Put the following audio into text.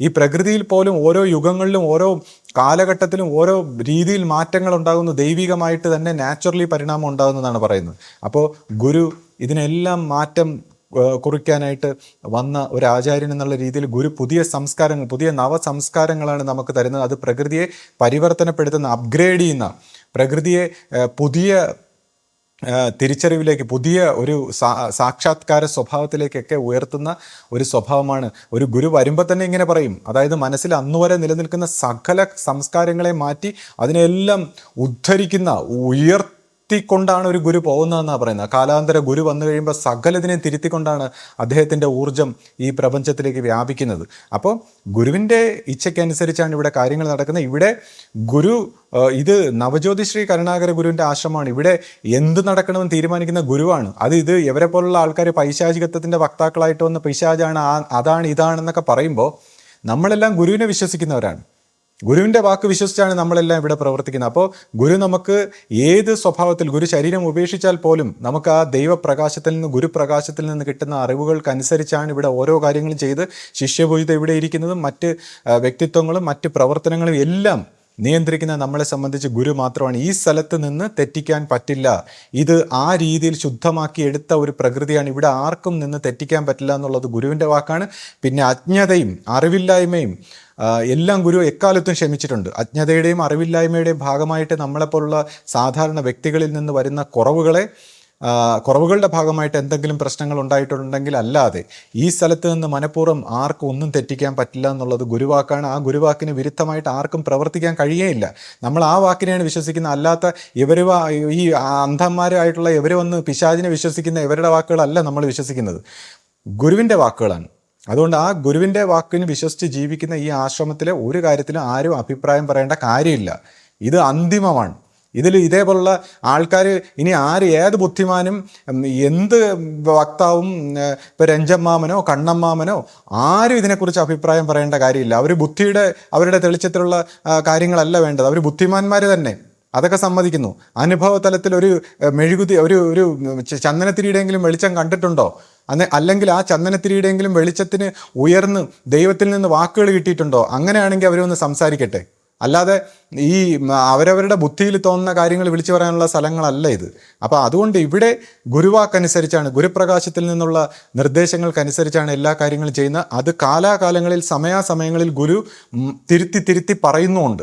ഈ പ്രകൃതിയിൽ പോലും ഓരോ യുഗങ്ങളിലും ഓരോ കാലഘട്ടത്തിലും ഓരോ രീതിയിൽ മാറ്റങ്ങൾ ഉണ്ടാകുന്നു. ദൈവികമായിട്ട് തന്നെ നാച്ചുറലി പരിണാമം ഉണ്ടാകുന്നതാണ് പറയുന്നത്. അപ്പോൾ ഗുരു ഇതിനെല്ലാം മാറ്റം കുറിക്കാനായിട്ട് വന്ന ഒരു ആചാര്യൻ എന്നുള്ള രീതിയിൽ ഗുരു പുതിയ സംസ്കാരങ്ങൾ പുതിയ നവസംസ്കാരങ്ങളാണ് നമുക്ക് തരുന്നത്. അത് പ്രകൃതിയെ പരിവർത്തനപ്പെടുത്തുന്ന അപ്ഗ്രേഡ് ചെയ്യുന്ന പ്രകൃതിയെ പുതിയ തിരിച്ചറിവിലേക്ക് പുതിയ ഒരു സാക്ഷാത്കാര സ്വഭാവത്തിലേക്കൊക്കെ ഉയർത്തുന്ന ഒരു സ്വഭാവമാണ്. ഒരു ഗുരു വരുമ്പോൾ തന്നെ ഇങ്ങനെ പറയും. അതായത് മനസ്സിൽ അന്നുവരെ നിലനിൽക്കുന്ന സകല സംസ്കാരങ്ങളെ മാറ്റി അതിനെല്ലാം ഉദ്ധരിക്കുന്ന ഉയർത്തിക്കൊണ്ടാണ് ഒരു ഗുരു പോകുന്നതെന്നാണ് പറയുന്നത്. കാലാന്തര ഗുരു വന്നു കഴിയുമ്പോൾ സകലതിനെ തിരുത്തിക്കൊണ്ടാണ് അദ്ദേഹത്തിന്റെ ഊർജം ഈ പ്രപഞ്ചത്തിലേക്ക് വ്യാപിക്കുന്നത്. അപ്പോൾ ഗുരുവിന്റെ ഇച്ഛയ്ക്കനുസരിച്ചാണ് ഇവിടെ കാര്യങ്ങൾ നടക്കുന്നത്. ഇവിടെ ഗുരു ഇത് നവജ്യോതി ശ്രീ കരുണാകര ഗുരുവിന്റെ ആശ്രമമാണ്. ഇവിടെ എന്ത് നടക്കണമെന്ന് തീരുമാനിക്കുന്ന ഗുരുവാണ്. അത് ഇത് ഇവരെ പോലുള്ള ആൾക്കാർ പൈശാചികത്വത്തിന്റെ വക്താക്കളായിട്ട് വന്ന പൈശാചാണ് ആ അതാണ് ഇതാണെന്നൊക്കെ പറയുമ്പോൾ നമ്മളെല്ലാം ഗുരുവിനെ വിശ്വസിക്കുന്നവരാണ്. ഗുരുവിന്റെ വാക്ക് വിശ്വസിച്ചാണ് നമ്മളെല്ലാം ഇവിടെ പ്രവർത്തിക്കുന്നത്. അപ്പോൾ ഗുരു നമുക്ക് ഏത് സ്വഭാവത്തിൽ ഗുരു ശരീരം ഉപേക്ഷിച്ചാൽ പോലും നമുക്ക് ആ ദൈവപ്രകാശത്തിൽ നിന്ന് ഗുരുപ്രകാശത്തിൽ നിന്ന് കിട്ടുന്ന അറിവുകൾക്കനുസരിച്ചാണ് ഇവിടെ ഓരോ കാര്യങ്ങളും ചെയ്ത് ശിഷ്യപൂജിത ഇവിടെ ഇരിക്കുന്നതും മറ്റ് വ്യക്തിത്വങ്ങളും മറ്റ് പ്രവർത്തനങ്ങളും എല്ലാം നിയന്ത്രിക്കുന്ന നമ്മളെ സംബന്ധിച്ച് ഗുരു മാത്രമാണ്. ഈ സ്ഥലത്ത് നിന്ന് തെറ്റിക്കാൻ പറ്റില്ല. ഇത് ആ രീതിയിൽ ശുദ്ധമാക്കി എടുത്ത ഒരു പ്രകൃതിയാണ്. ഇവിടെ ആർക്കും നിന്ന് തെറ്റിക്കാൻ പറ്റില്ല എന്നുള്ളത് ഗുരുവിന്റെ വാക്കാണ്. പിന്നെ അജ്ഞതയും അറിവില്ലായ്മയും എല്ലാം ഗുരു എക്കാലത്തും ക്ഷമിച്ചിട്ടുണ്ട്. അജ്ഞതയുടെയും അറിവില്ലായ്മയുടെയും ഭാഗമായിട്ട് നമ്മളെപ്പോലുള്ള സാധാരണ വ്യക്തികളിൽ നിന്ന് വരുന്ന കുറവുകളെ കുറവുകളുടെ ഭാഗമായിട്ട് എന്തെങ്കിലും പ്രശ്നങ്ങൾ ഉണ്ടായിട്ടുണ്ടെങ്കിൽ അല്ലാതെ ഈ സ്ഥലത്ത് നിന്ന് മനഃപൂർവം ആർക്കും ഒന്നും തെറ്റിക്കാൻ പറ്റില്ല എന്നുള്ളത് ഗുരുവാക്കാണ്. ആ ഗുരുവാക്കിന് വിരുദ്ധമായിട്ട് ആർക്കും പ്രവർത്തിക്കാൻ കഴിയേയില്ല. നമ്മൾ ആ വാക്കിനെയാണ് വിശ്വസിക്കുന്നത്. അല്ലാത്ത ഇവർ ഈ അന്ധന്മാരായിട്ടുള്ള ഇവർ വന്ന് പിശാചിനെ വിശ്വസിക്കുന്ന ഇവരുടെ വാക്കുകളല്ല നമ്മൾ വിശ്വസിക്കുന്നത്. ഗുരുവിന്റെ വാക്കുകളാണ്. അതുകൊണ്ട് ആ ഗുരുവിന്റെ വാക്കിന് വിശ്വസിച്ച് ജീവിക്കുന്ന ഈ ആശ്രമത്തിലെ ഒരു കാര്യത്തിലും ആരും അഭിപ്രായം പറയേണ്ട കാര്യമില്ല. ഇത് അന്തിമമാണ്. ഇതിൽ ഇതേപോലുള്ള ആൾക്കാർ ഇനി ആര് ഏത് ബുദ്ധിമാനും എന്ത് വക്താവും ഇപ്പോൾ രഞ്ജമ്മാമനോ കണ്ണമ്മാമനോ ആരും ഇതിനെക്കുറിച്ച് അഭിപ്രായം പറയേണ്ട കാര്യമില്ല. അവർ ബുദ്ധിയുടെ അവരുടെ തെളിച്ചത്തിലുള്ള കാര്യങ്ങളല്ല വേണ്ടത്. അവർ ബുദ്ധിമാന്മാർ തന്നെ. അതൊക്കെ സമ്മതിക്കുന്നു. അനുഭവതലത്തിൽ ഒരു മെഴുകുതി ഒരു ഒരു ചന്ദനത്തിരിയുടെയെങ്കിലും വെളിച്ചം കണ്ടിട്ടുണ്ടോ? അന്ന് അല്ലെങ്കിൽ ആ ചന്ദനത്തിരിയുടെയെങ്കിലും വെളിച്ചത്തിന് ഉയർന്ന് ദൈവത്തിൽ നിന്ന് വാക്കുകൾ കിട്ടിയിട്ടുണ്ടോ? അങ്ങനെയാണെങ്കിൽ അവരൊന്ന് സംസാരിക്കട്ടെ. അല്ലാതെ ഈ അവരവരുടെ ബുദ്ധിയിൽ തോന്നുന്ന കാര്യങ്ങൾ വിളിച്ചു പറയാനുള്ള സ്ഥലങ്ങളല്ല ഇത്. അപ്പോൾ അതുകൊണ്ട് ഇവിടെ ഗുരുവാക്കനുസരിച്ചാണ് ഗുരുപ്രകാശത്തിൽ നിന്നുള്ള നിർദ്ദേശങ്ങൾക്കനുസരിച്ചാണ് എല്ലാ കാര്യങ്ങളും ചെയ്യുന്നത്. അത് കാലാകാലങ്ങളിൽ സമയാസമയങ്ങളിൽ ഗുരു തിരുത്തി തിരുത്തി പറയുന്നുമുണ്ട്.